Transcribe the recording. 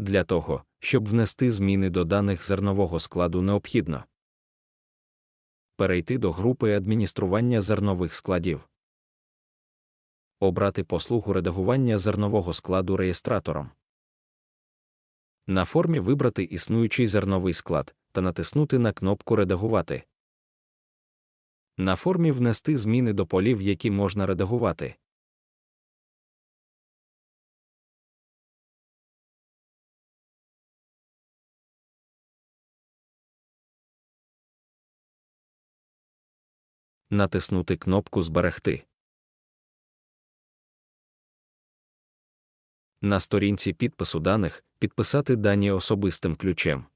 Для того, щоб внести зміни до даних зернового складу необхідно перейти до групи адміністрування зернових складів, обрати послугу редагування зернового складу реєстратором. На формі вибрати існуючий зерновий склад та натиснути на кнопку Редагувати. На формі внести зміни до полів, які можна редагувати. Натиснути кнопку Зберегти. На сторінці підпису даних підписати дані особистим ключем.